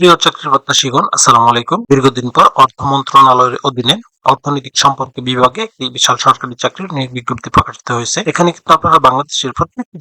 প্রিয় চাকরির প্রত্যাশীগণ, আসসালামু আলাইকুম। দীর্ঘদিন পর অর্থ মন্ত্রণালয়ের অধীনে অর্থনৈতিক সম্পর্ক বিভাগে একটি বিশাল সরকারি চাকরির নিয়োগ বিজ্ঞপ্তি প্রকাশিত হয়েছে। এখানে কিন্তু আপনারা বাংলাদেশের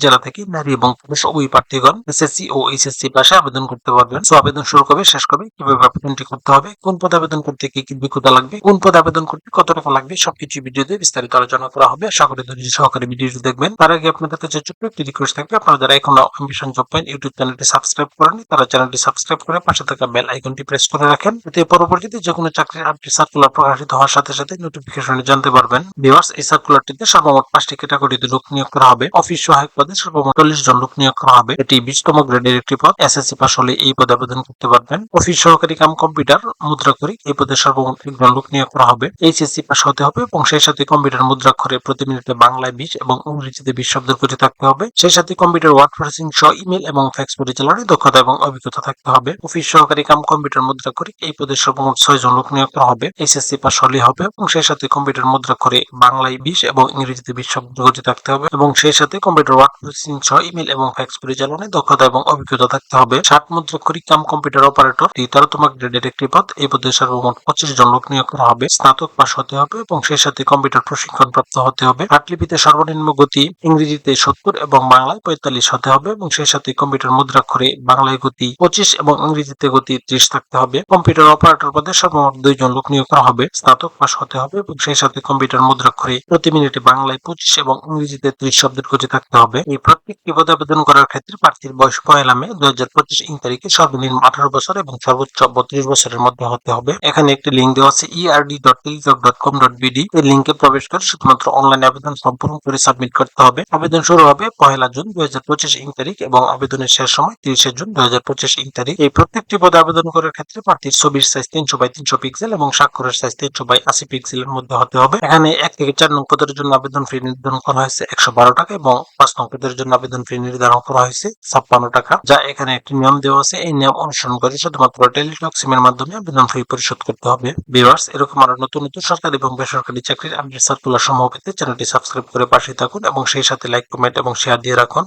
জেলা থেকে নারী এবং পুরুষ উভয় প্রার্থীগণ এসএসসি ও এইচএসসি পাশে আবেদন করতে পারবেন। সো আবেদন শুরু কবে, শেষ কবে, কীভাবে আবেদনটি করতে হবে, কোন পদে আবেদন করতে কি কি যোগ্যতা লাগবে, কোন পদে আবেদন করতে কত টাকা লাগবে, সবকিছু ভিডিওতে বিস্তারিত আলোচনা করা হবে। আশা করি ধৈর্য সহকারে ভিডিওটি দেখবেন। তার আগে আপনাদের কাছে ছোট্ট একটি রিকোয়েস্ট থাকবে। আপনারা যারা এখনও অ্যাম্বিশন জব পয়েন্ট ইউটিউব চ্যানেলটি সাবস্ক্রাইব করেননি, তারা চ্যানেলটি সাবস্ক্রাইব করে পাশে থাকা বেল আইকনটি প্রেস করে রাখেন। এতে পরবর্তীতে যে কোনো চাকরির আপডেট সার্কুলার প্রকাশিত হওয়ার সাথে সাথে নোটিফিকেশনে জানতে পারবেন। ভিউয়ার্স এই সার্কুলারটিতে সর্বমোট পাঁচটি ক্যাটাগরিতে লোক নিয়োগ করা হবে। অফিস সহায়ক পদে সর্বমোট চল্লিশ জন লোক নিয়োগ করা হবে। এটি বিশতম গ্রেডের একটি পদ। এসএসসি পাস হলে এই পদে আবেদন করতে পারবেন। অফিস সহকারী কাম কম্পিউটার মুদ্রাক্ষরিক এই পদে সর্বমোট একজন লোক নিয়োগ করা হবে। এইচএসসি পাস হতে হবে এবং সেই সাথে কম্পিউটার মুদ্রাক্ষরে প্রতি মিনিটে বাংলায় বিশ এবং ইংরেজিতে বিশ শব্দের গতি থাকতে হবে। সেই সাথে কম্পিউটার ওয়ার্ড প্রসেসিং সহ ইমেল এবং ফ্যাক্স পরিচালনায় দক্ষতা এবং অভিজ্ঞতা থাকতে হবে। অফিস সহকারী কাম কম্পিউটার মুদ্রা করে এই পদে সর্বমোট ছয় জন লোক নিয়োগ করা হবে এইচএসসি পাস হলে হবে এবং সেই সাথে কম্পিউটার মুদ্রা করে বাংলায় বিশ এবং ইংরেজিতে বিশ শব্দ গতি থাকতে হবে এবং সেই সাথে কম্পিউটার ওয়ার্ড প্রসেসিং সহ ইমেল এবং ফ্যাক্স পরিচালনায় দক্ষতা এবং অভিজ্ঞতা থাকতে হবে। ষাট মুদ্রাক্ষরিক কাম কম্পিউটার অপারেটর তেরোতম গ্রেডের একটি পদ এই পদে সর্বমোট পঁচিশ জন লোক নিয়োগ করা হবে। স্নাতক পাস হতে হবে এবং সেই সাথে কম্পিউটার প্রশিক্ষণ প্রাপ্ত হতে হবে। হাটলিপিতে সর্বনিম্ন গতি ইংরেজিতে সত্তর এবং বাংলায় পঁয়তাল্লিশ হতে হবে এবং সেই সাথে কম্পিউটার মুদ্রা করে বাংলায় গতি পঁচিশ এবং ইংরেজিতে গতি ত্রিশ থাকতে হবে। কম্পিউটার অপারেটর পদে সর্বমোট দুইজন লোক নিয়োগ করা হবে, স্নাতক পাশ হতে হবে এবং সেই সাথে কম্পিউটার মুদ্রাক্ষরে প্রতি মিনিটে বাংলায় পঁচিশ এবং ইংরেজিতে ত্রিশ শব্দের গতি থাকতে হবে। এই প্রত্যেকটি পদে আবেদন করার ক্ষেত্রে প্রার্থীর বয়স পয়লা মে হাজার পঁচিশ ইং তারিখে সর্বনিম্ন আঠারো বছর এবং সর্বোচ্চ বত্রিশ বছরের মধ্যে হতে হবে। এখানে একটি লিঙ্ক দেওয়া আছে ERD dot telejob dot com dot BD এই লিঙ্কে প্রবেশ করে শুধুমাত্র অনলাইন আবেদন সম্পূর্ণ করে সাবমিট করতে হবে। আবেদন শুরু হবে পহেলা জুন দুই হাজার পঁচিশ ইং তারিখ এবং আবেদনের শেষ সময় তিরিশে জুন দুই হাজার পঁচিশ ইং তারিখ। এই প্রত্যেকটি পদে আবেদন করার ক্ষেত্রে প্রার্থীর ছবির সাইজ তিনশো বাই তিনশো পিক্সেল এবং স্বাক্ষরের সাইজ তিনশো বাই আশি পিক্সেলের মধ্যে হতে হবে। এখানে এক থেকে চার নং পদের জন্য আবেদন ফি নির্ধারণ করা হয়েছে একশো বারো টাকা এবং পাঁচ নং পদের জন্য আবেদন ফি নির্ধারণ করা হয়েছে ছাপ্পান্ন টাকা, যা এখানে একটি নিয়ম দেওয়া আছে। এই নিয়ম অনুসরণ করে শুধুমাত্র টেলিটক সিমের মাধ্যমে আবেদন ফি পরিশোধ করতে হবে। ভিউয়ার্স, এরকম আরও নতুন নতুন সরকারি এবং বেসরকারি চাকরির আপডেট সার্কুলার সমূহ পেতে চ্যানেলটি সাবস্ক্রাইব করে পাশে থাকুন এবং সেই সাথে লাইক কমেন্ট এবং শেয়ার দিয়ে রাখুন।